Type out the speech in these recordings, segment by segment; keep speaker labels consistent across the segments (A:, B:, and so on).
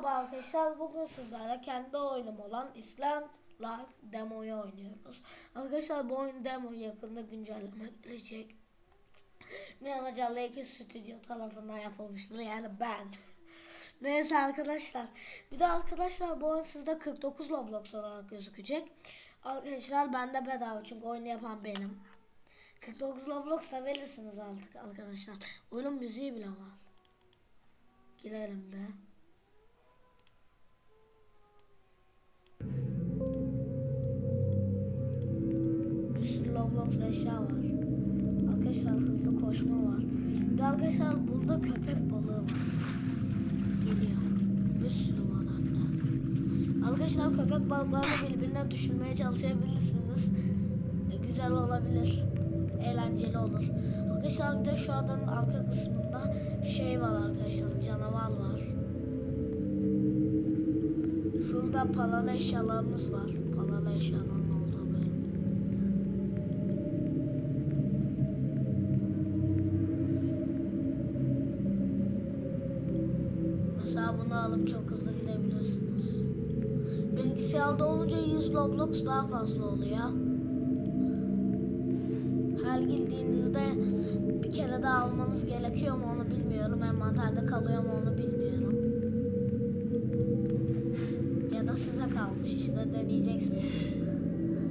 A: Merhaba arkadaşlar. Bugün sizlerle kendi oyunum olan Island Life demoyu oynuyoruz. Arkadaşlar bu oyun demo yakında güncelleme gelecek. Mirala Callı 2 stüdyo tarafından yapılmıştır. Yani ben. Neyse arkadaşlar. Bir de arkadaşlar bu oyun sizde 49 Roblox olarak gözükecek. Arkadaşlar bende bedava çünkü oyunu yapan benim. 49 Roblox da verirsiniz artık arkadaşlar. Oyunun müziği bile var. Girelim be. Roblox eşya var. Arkadaşlar hızlı koşma var. Bir de arkadaşlar burada köpek balığı var. Geliyor. Bir sürü var hatta. Arkadaşlar köpek balıklarını birbirine düşürmeye çalışabilirsiniz. E, güzel olabilir. Eğlenceli olur. Arkadaşlar bir de şu adanın arka kısmında şey var arkadaşlar. Canavar var. Şurada palalı eşyalarımız var. Palalı eşyaların Mesela bunu alıp çok hızlı gidebilirsiniz. Bilgisayarda olunca 100 Roblox daha fazla oluyor. Her girdiğinizde bir kere daha almanız gerekiyor mu onu bilmiyorum. Envanterde kalıyor mu onu bilmiyorum. Ya da size kalmış işte deneyeceksiniz.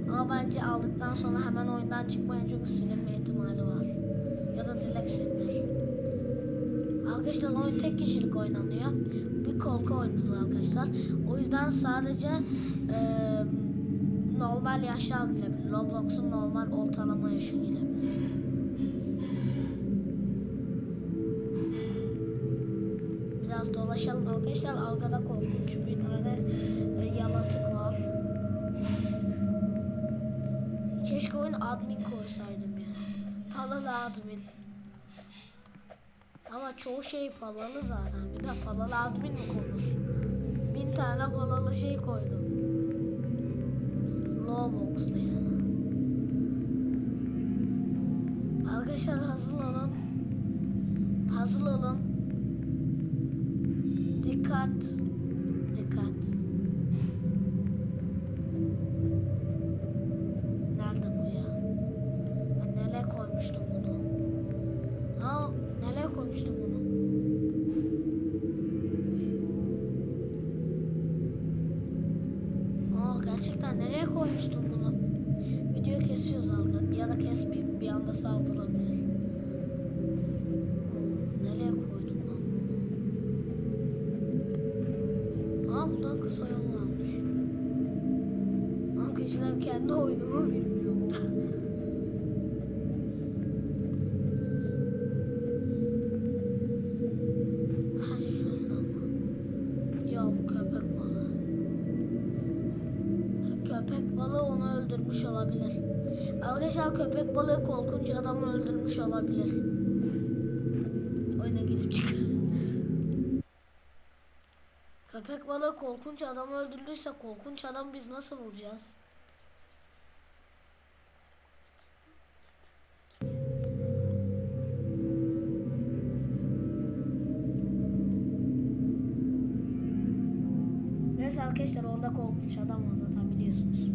A: Ama bence aldıktan sonra hemen oyundan çıkmayın çünkü silinme ihtimali var. Ya da direkt silinir. Arkadaşlar oyun tek kişilik oynanıyor. Bir korku oyunudur arkadaşlar. O yüzden sadece eee, normal yaşlar girebilir. Roblox'un normal ortalama yaşı girebilir. Biraz dolaşalım arkadaşlar. Arkada korkunç bir tane e, yaratık var. Keşke oyun admin koysaydım ya. Palalı admin. Ama çoğu şey palalı zaten. Bir de palalı admin mi konur? Bin tane palalı şey koydum. Lowbox'lu yani. Arkadaşlar hazır olun. Hazır olun. Dikkat. Gerçekten nereye koymuştum bunu? Video kesiyoruz arkadaşlar. Ya da kesmeyeyim. Bir anda saldırabilir. Nereye koydum ben bunu? Aa buradan kısa yol varmış. Arkadaşlar kendi oyunumu bilmiyorum da. Köpek balığı onu öldürmüş olabilir. Arkadaşlar köpek balığı korkunç adamı öldürmüş olabilir. Oyuna girip çık. Köpek balığı korkunç adamı öldürdüyse korkunç adam biz nasıl bulacağız? Neyse arkadaşlar orada korkunç adam var zaten biliyorsunuz.